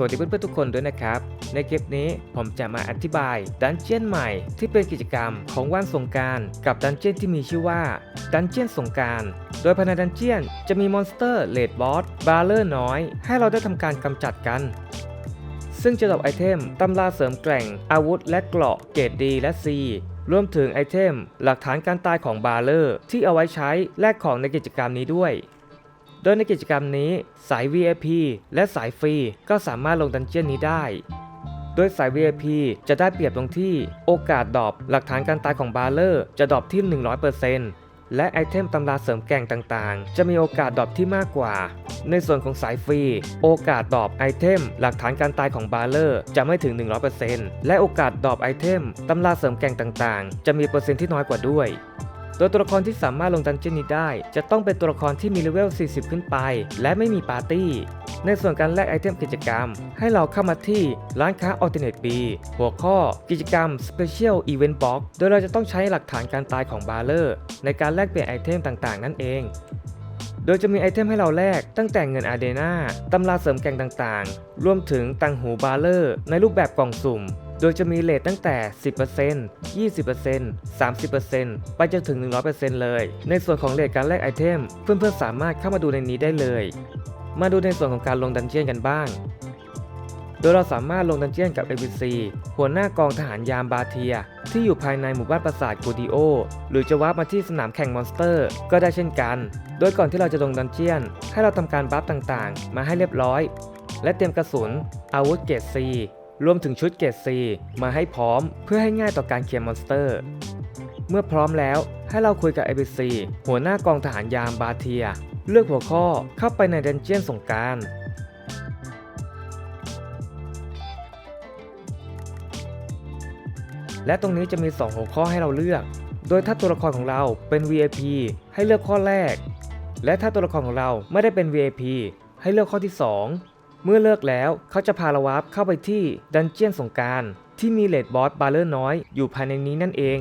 วัสดีเพื่อนๆทุกคนด้วยนะครับ ในคลิปนี้ผมจะมาอธิบายดันเจียนใหม่ที่เป็นกิจกรรมของวันสงการกับดันเจียนที่มีชื่อว่าดันเจียนสงการโดยภายในดันเจียนจะมีมอนสเตอร์เลดบอสบาร์เลอร์น้อย ให้เราได้ทำการกำจัดกัน ซึ่งจะดรอปไอเทมตำราเสริมแกร่ง อาวุธและเกราะเกรดดีและ C รวมถึงไอเทม หลักฐานการตายของบาร์เลอร์ที่เอาไว้ใช้แลกของในกิจกรรมนี้ด้วย โดยในกิจกรรมนี้สาย VIP และสายฟรีก็สามารถลงดันเจียนนี้ได้ โดยสาย VIP จะได้เปรียบตรงที่โอกาสดรอปหลักฐานการตายของบาร์เลอร์จะดรอปที่ 100%และไอเทมตำราเสริมแก่งต่างๆ จะมีโอกาสดรอปที่มากกว่า ในส่วนของสายฟรี โอกาสดรอปไอเทม หลักฐานการตายของบาร์เลอร์จะไม่ถึง 100%และโอกาสดรอปไอเทมตำราเสริมแก่งต่างๆ จะมีเปอร์เซ็นต์ที่น้อยกว่าด้วย โดยตัวละครที่สามารถลงดันเจียนนี้ได้ จะต้องเป็นตัวละครที่มีเลเวล 40 ขึ้นไป และไม่มีปาร์ตี้ ในส่วนการแลกไอเทมกิจกรรม ให้เราเข้ามาที่ร้านค้า Alternate B หัวข้อกิจกรรม Special Event Box โดยเราจะต้องใช้หลักฐานการตายของบาร์เลอร์ในการแลกเปลี่ยนไอเทมต่างๆ นั่นเองโดยจะมีไอเทมให้เราแลกตั้งแต่เงินอาเดนาตำราเสริมแก่งต่างๆ รวมถึงตังหูบาร์เลอร์ ในรูปแบบกล่องสุ่ม โดยจะมีเลทตั้งแต่ 10% 20% 30%ไปจนถึง 100%เลย ในส่วนของเลทการแลกไอเทม เพื่อนๆสามารถเข้ามาดูในนี้ได้เลย มาดูในส่วนของการลงดันเจียนกันบ้าง โดยเราสามารถลงดันเจียนกับ ABC หัวหน้ากองทหารยามบาเทีย ที่อยู่ภายในหมู่บ้านปราสาทกูดิโอ หรือจะวาร์ปมาที่สนามแข่งมอนสเตอร์ ก็ได้เช่นกัน โดยก่อนที่เราจะลงดันเจียน ให้เราทำการบัฟต่างๆ มาให้เรียบร้อย และเตรียมกระสุน อาวุธเกรด C รวมถึงชุดเกรด C มาให้พร้อมเพื่อให้ง่ายต่อการเคลียร์มอนสเตอร์ เมื่อพร้อมแล้วให้เราคุยกับ ABC หัวหน้ากองทหารยามบาเทีย เลือกหัวข้อเข้าไปในดันเจียนสงการและตรงนี้จะมี 2 หัวข้อให้เราเลือก โดยถ้าตัวละครของเราเป็น VIP ให้เลือกข้อแรก และถ้าตัวละครของเราไม่ได้เป็น VIP ให้เลือกข้อที่ 2 เมื่อเลือกแล้วเขาจะพาเราวาร์ปเข้าไปที่ดันเจียนสงการ ที่มีเลดบอสบาร์เลอร์น้อยอยู่ภายในนี้นั่นเอง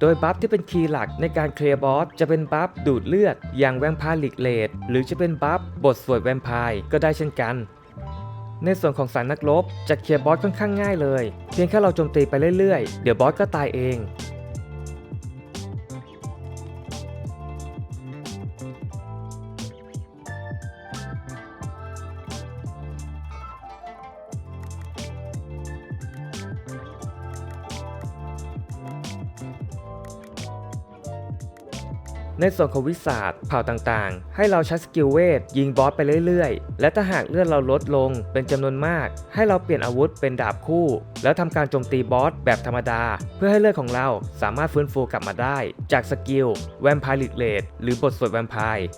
โดยบัฟที่เป็นคีย์หลักในการเคลียร์บอสจะเป็นบัฟดูดเลือด อย่างแวมพร์ลิกเลดหรือจะเป็นบัฟบทสวดแวมพร์ก็ได้เช่นกัน ในส่วนของสายนักรบจะเคลียร์บอสค่อนข้างง่ายเลย เพียงแค่เราโจมตีไปเรื่อยๆ เดี๋ยวบอสก็ตายเอง ในส่วนของวิสาดเผ่าต่างๆ ให้เราใช้สกิลเวทยิงบอสไปเรื่อยๆ และถ้าหากเลือดเราลดลงเป็นจำนวนมาก ให้เราเปลี่ยนอาวุธเป็นดาบคู่ แล้วทำการโจมตีบอสแบบธรรมดา เพื่อให้เลือดของเราสามารถฟื้นฟูกลับมาได้ จากสกิลแวมไพร์ลิกเลดหรือบทสวดแวมไพร์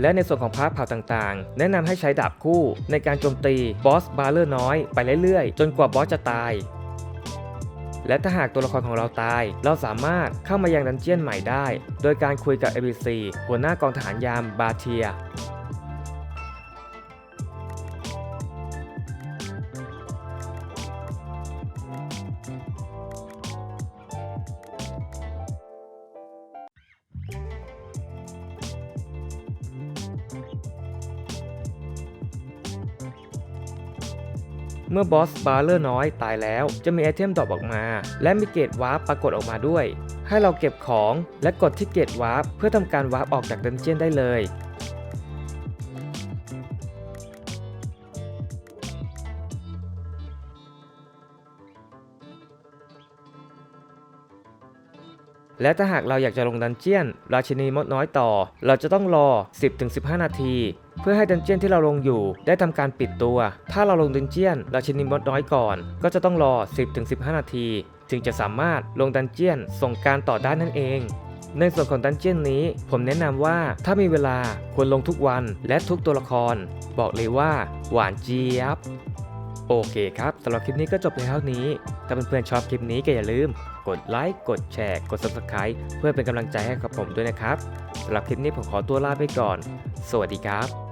และในส่วนของพาร์ทเผ่าต่างๆ แนะนำให้ใช้ดาบคู่ในการโจมตีบอสบาร์เลอร์น้อยไปเรื่อยๆ จนกว่าบอสจะตาย และถ้าหากตัวละครของเราตาย เราสามารถเข้ามายังดันเจียนใหม่ได้ โดยการคุยกับ ABC หัวหน้ากองทหารยามบาเทีย เมื่อบอสบาร์เลอร์น้อยตายแล้วจะมีไอเทมดรอปออกมา และมีเกตวาร์ปปรากฏออกมาด้วย ให้เราเก็บของและกดที่เกตวาร์ปเพื่อทำการวาร์ปออกจากดันเจียนได้เลย และถ้าหากเราอยากจะลงดันเจียน ราชินีมดน้อยต่อ เราจะต้องรอ 10-15 นาที เพื่อให้ดันเจียนที่เราลงอยู่ ได้ทำการปิดตัว ถ้าเราลงดันเจียน ราชินีมดน้อยก่อน ก็จะต้องรอ 10-15 นาทีถึงจะสามารถลงดันเจียนส่งการต่อได้นั่นเองในส่วนของดันเจียนนี้ ผมแนะนำว่าถ้ามีเวลาควรลงทุกวันและทุกตัวละคร บอกเลยว่า หวานเจี๊ยบ โอเคครับสำหรับคลิปนี้ก็จบเพียงเท่านี้ ถ้าเพื่อนๆชอบคลิปนี้ก็อย่าลืม กดไลค์ กดแชร์ กด subscribe เพื่อเป็นกำลังใจให้กับผมด้วยนะครับสำหรับคลิปนี้ผมขอตัวลาไปก่อน สวัสดีครับ